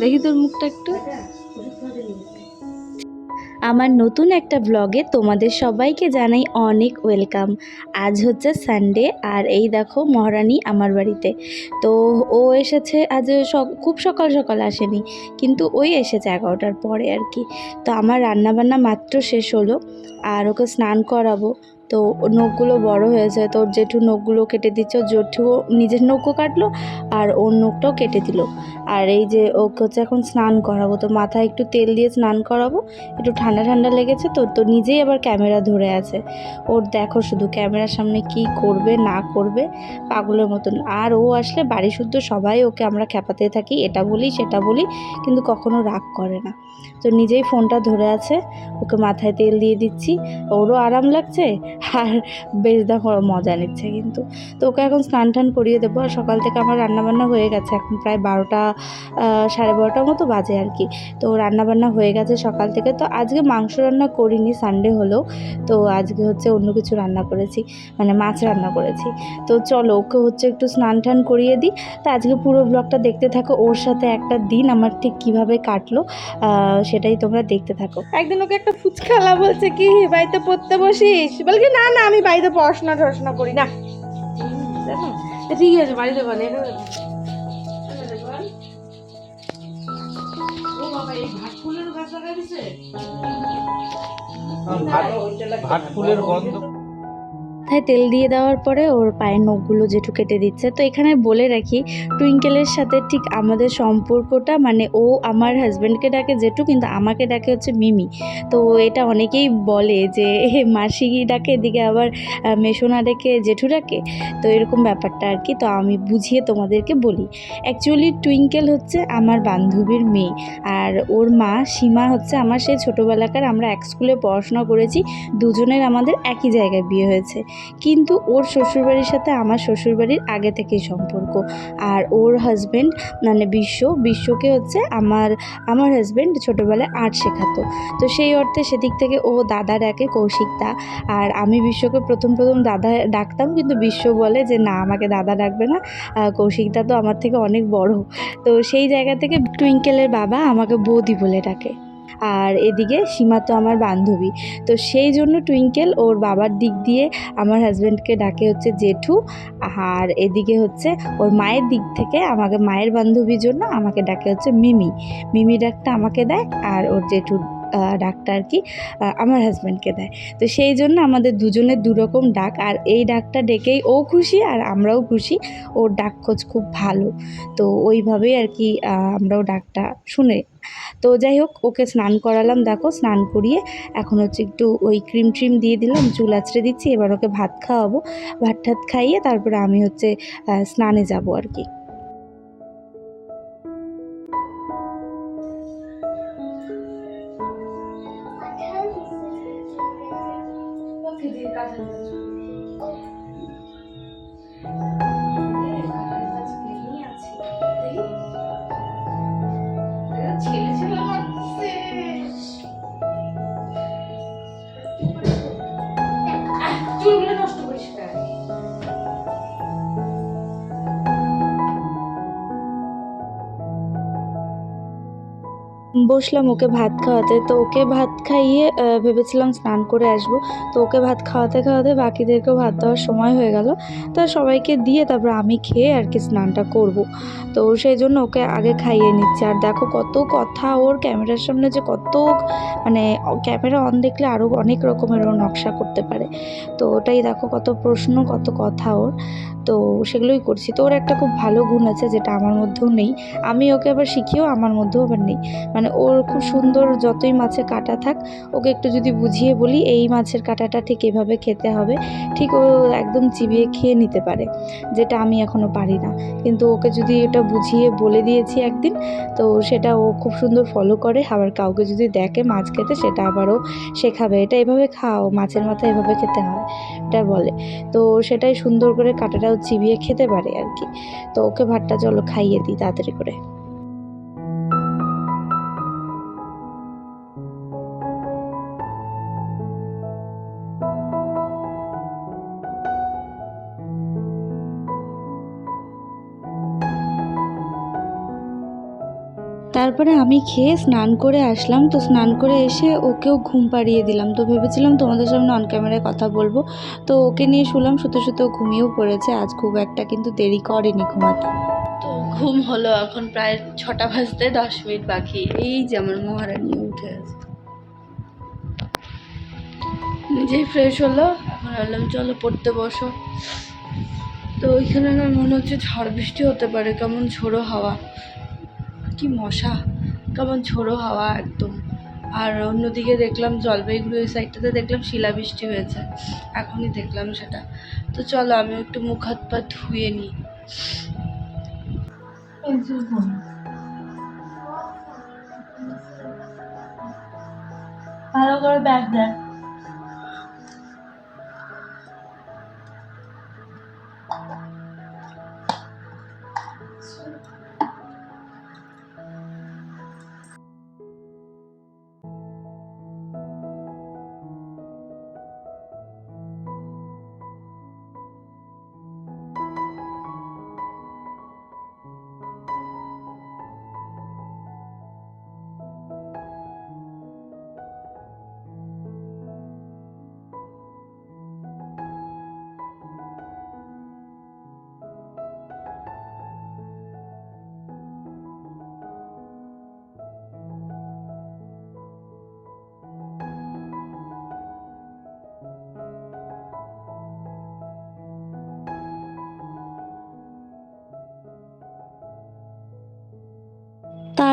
দেখি তোর মুখটা একটু। আমার নতুন একটা ব্লগে তোমাদের সবাইকে জানাই অনেক ওয়েলকাম আজ হচ্ছে সানডে আর এই দেখো মহারানী আমার বাড়িতে। তো ও এসেছে, আজ খুব সকাল সকাল আসেনি, কিন্তু ওই এসেছে এগারোটার পরে আর কি। তো আমার রান্নাবান্না মাত্র শেষ হলো, আর ওকে স্নান করাবো। তো নখগুলো বড় হয়েছে তো জেঠু নখগুলো কেটে দিচ্ছে, ওর জেঠু নিজের নখও কাটলো আর ওর নখটাও কেটে দিল। আর এই যে ওকে হচ্ছে এখন স্নান করাবো, তো মাথায় একটু তেল দিয়ে স্নান করাবো। একটু ঠান্ডা ঠান্ডা লেগেছে তো তো নিজেই আবার ক্যামেরা ধরে আছে। ওর দেখো শুধু ক্যামেরার সামনে কি করবে, না করবে, পাগলের মতন। আর ও আসলে বাড়ি শুদ্ধ সবাই ওকে আমরা খেপাতে থাকি, এটা বলি, সেটা বলি, কিন্তু কখনো রাগ করে না। তো নিজেই ফোনটা ধরে আছে, ওকে মাথায় তেল দিয়ে দিচ্ছি। ওরও আরাম লাগছে আর বেশ দেখো মজা নিচ্ছে কিন্তু। তো ওকে এখন স্নান টান করিয়ে দেবো আর সকাল থেকে আমার রান্নাবান্না হয়ে গেছে। এখন প্রায় বারোটা সাড়ে বারোটার মতো বাজে আর কি। তো রান্নাবান্না হয়ে গেছে সকাল থেকে। তো আজকে মাংস রান্না করিনি সানডে হলেও তো আজকে হচ্ছে অন্য কিছু রান্না করেছি মানে মাছ রান্না করেছি। তো চলো ওকে হচ্ছে একটু স্নান টান করিয়ে দিই। তো আজকে পুরো ব্লগটা দেখতে থাকো। ওর সাথে একটা দিন আমার ঠিক কীভাবে কাটলো সেটাই তোমরা দেখতে থাকো। একদিন ওকে একটা ফুচকালা বলছে, কি বাড়িতে পড়তে বসিস? বল কি না না আমি বাড়িতে পড়াশোনা টড়াশোনা করি না দেখো ঠিক আছে বাড়িতে বল এখানে বল। ও বাবা এই ভাত ফুলের গন্ধ মাথায় তেল দিয়ে দেওয়ার পরে ওর পায়ের নখগুলো জেঠু কেটে দিচ্ছে, তো এখানে বলে রাখি, টুইঙ্কেলের সাথে ঠিক আমাদের সম্পর্কটা মানে ও আমার হাজব্যান্ডকে ডাকে জেঠু, কিন্তু আমাকে ডাকে হচ্ছে মিমি। তো এটা অনেকেই বলে যে মাসি ডাকে, এদিকে আবার মেসোনা ডেকে জেঠু ডাকে? তো এরকম ব্যাপারটা আর কি, তো আমি বুঝিয়ে তোমাদেরকে বলি। অ্যাকচুয়ালি টুইঙ্কেল হচ্ছে আমার বান্ধবীর মেয়ে, আর ওর মা সীমা হচ্ছে আমার সেই ছোটোবেলাকার, আমরা এক স্কুলে পড়াশোনা করেছি, দুজনের আমাদের একই জায়গায় বিয়ে হয়েছে। কিন্তু ওর শ্বশুরবাড়ির সাথে আমার শ্বশুরবাড়ির আগে থেকেই সম্পর্ক। আর ওর হাজব্যান্ড মানে বিশ্ব বিশ্বকে হচ্ছে আমার আমার হাজব্যান্ড ছোটোবেলায় আর্ট শেখাতো। তো সেই অর্থে সেদিক থেকে ও দাদা ডাকে কৌশিকদা আর আমি বিশ্বকে প্রথম প্রথম দাদা ডাকতাম কিন্তু বিশ্ব বলে যে না আমাকে দাদা ডাকবে না। আহ, কৌশিকদা তো আমার থেকে অনেক বড়। তো সেই জায়গা থেকে টুইঙ্কেলের বাবা আমাকে বৌদি বলে ডাকে। আর এদিকে সীমা তো আমার বান্ধবী। তো সেই জন্য টুইঙ্কেল ওর বাবার দিক দিয়ে আমার হাজব্যান্ডকে ডাকে হচ্ছে জেঠু। আর এদিকে হচ্ছে ওর মায়ের দিক থেকে আমাকে মায়ের বান্ধবীর জন্য আমাকে ডাকে হচ্ছে মিমি। মিমি ডাকটা আমাকে দেয় আর ওর জেঠু ডাকটা আর কি আমার হাজব্যান্ডকে দেয়। তো সেই জন্য আমাদের দুজনের দুরকম ডাক আর এই ডাকটা ডেকেই ও খুশি আর আমরাও খুশি। ওর ডাক খোঁজ খুব ভালো। তো ওইভাবেই আর কি আমরাও ডাকটা শুনে তো যাই হোক, ওকে স্নান করালাম। দেখো, স্নান করিয়ে এখন হচ্ছে একটু ওই ক্রিম ট্রিম দিয়ে দিলাম, চুল আছড়ে দিচ্ছি, এবার ওকে ভাত খাওয়াবো। ভাত ঠাত খাইয়ে তারপরে আমি হচ্ছে স্নানে যাব আর কি। বসলাম ওকে ভাত খাওয়াতে। তো ওকে ভাত খাইয়ে ভেবেছিলাম স্নান করে আসব। তো ওকে ভাত খাওয়াতে খাওয়াতে বাকিদেরকেও ভাত দেওয়ার সময় হয়ে গেল। তো সবাইকে দিয়ে তারপর আমি খেয়ে আর কি স্নানটা করব। তো সেই জন্য ওকে আগে খাইয়ে নিচ্ছি। আর দেখো কত কথা ওর ক্যামেরার সামনে যে কত মানে ক্যামেরা অন দেখলে আরও অনেক রকমের ও নকশা করতে পারে। তো ওটাই দেখো কত প্রশ্ন, কত কথা ওর। তো সেগুলোই করছি। তো ওর একটা খুব ভালো গুণ আছে যেটা আমার মধ্যেও নেই। আমি ওকে আবার শিখিয়েও আমার মধ্যেও আবার নেই। মানে ওর খুব সুন্দর যতই মাছে কাটা থাক, ওকে একটু যদি বুঝিয়ে বলি, এই মাছের কাঁটাটা ঠিক এভাবে খেতে হবে। ঠিক ও একদম চিবিয়ে খেয়ে নিতে পারে, যেটা আমি এখনও পারি না। কিন্তু ওকে যদি এটা বুঝিয়ে বলে দিয়েছি একদিন, তো সেটা ও খুব সুন্দর ফলো করে। আবার কাউকে যদি দেখে মাছ খেতে, সেটা আবারও শেখাবে। এটা এভাবে খাও, মাছের মাথা এভাবে খেতে হয়, এটা বলে। তো সেটাই সুন্দর করে কাঁটাটাও চিবিয়ে খেতে পারে আর কি। তো ওকে ভাতটা চলো খাইয়ে দিই তাড়াতাড়ি করে। তারপরে আমি খেয়ে স্নান করে আসলাম। তো স্নান করে এসে ওকেও ঘুম পাড়িয়ে দিলাম। তো ভেবেছিলাম তোমাদের সামনে অন ক্যামেরায় কথা বলব। তো ওকে নিয়ে শুলাম শুতে ও ঘুমিয়েও পড়েছে। আজ খুব একটা কিন্তু দেরি করেনি ঘুমাতে। তো ঘুম হলো এখন প্রায় ছটা বাজতে দশ মিনিট বাকি। এই যে আমার মহারানী উঠে আছে। নিজেই ফ্রেশ হলো। এখন বললাম চলো পড়তে বসো। তো ওইখানে আমার মনে হচ্ছে ঝড় বৃষ্টি হতে পারে। কেমন ঝোড়ো হাওয়া। কি মশা? কেমন ঝোড়ো হাওয়া একদম। আর অন্যদিকে দেখলাম জলপাইগুড়ি ওই সাইডটাতে দেখলাম শিলাবৃষ্টি হয়েছে। এখনই দেখলাম সেটা। তো চলো আমি একটু মুখ হাত পা ধুয়ে নিই। ভালো করে ব্যাগ দেয়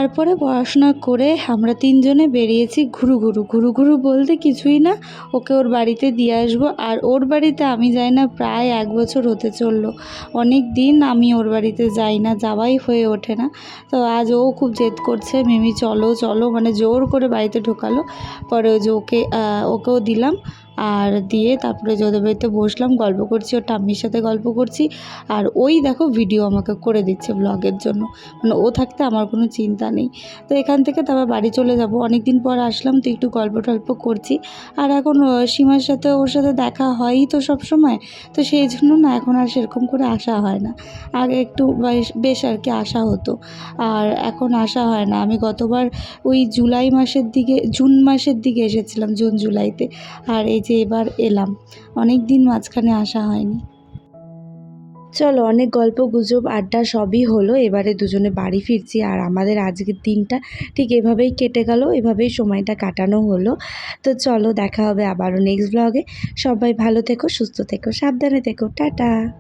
তারপরে পড়াশোনা করে আমরা তিনজনে বেরিয়েছি ঘুরু ঘুরু। ঘুরু ঘুরু বলতে কিছুই না, ওকে ওর বাড়িতে দিয়ে আসব। আর ওর বাড়িতে আমি যাই না, প্রায় এক বছর হতে চলল। অনেক দিন আমি ওর বাড়িতে যাই না, যাওয়াই হয়ে ওঠে না। তো আজ ও খুব জেদ করছে, মিমি চলো চলো। মানে জোর করে বাড়িতে ঢোকালো। পরে ওই যে ওকে ওকেও দিলাম। আর দিয়ে তারপরে যে ওদের বাড়িতে বসলাম, গল্প করছি, ওর ঠাম্মির সাথে গল্প করছি। আর ওই দেখো ভিডিও আমাকে করে দিচ্ছে ব্লগের জন্য। মানে ও থাকতে আমার কোনো চিন্তা নেই। তো এখান থেকে তারপর বাড়ি চলে যাব। অনেক দিন পর আসলাম, তো একটু গল্প টল্প করছি। আর এখন সীমার সাথে ওর সাথে দেখা হয়ই তো সব সময়। তো সেই জন্য না এখন আর সেরকম করে আসা হয় না। আগে একটু বেশ আর কি আসা হতো। আর এখন আসা হয় না। আমি গতবার ওই জুলাই মাসের দিকে, জুন মাসের দিকে এসেছিলাম, জুন জুলাইতে। আর এই যে এবার এলাম। অনেক দিন মাঝখানে আসা হয়নি। চলো, অনেক গল্প, গুজব, আড্ডা সবই হলো। এবারে দুজনে বাড়ি ফিরছি আর আমাদের আজকের দিনটা ঠিক এভাবেই কেটে গেল, এভাবেই সময়টা কাটানো হলো। তো চলো, দেখা হবে আবারও নেক্সট ব্লগে সবাই ভালো থেকো, সুস্থ থেকো, সাবধানে থেকো। টাটা।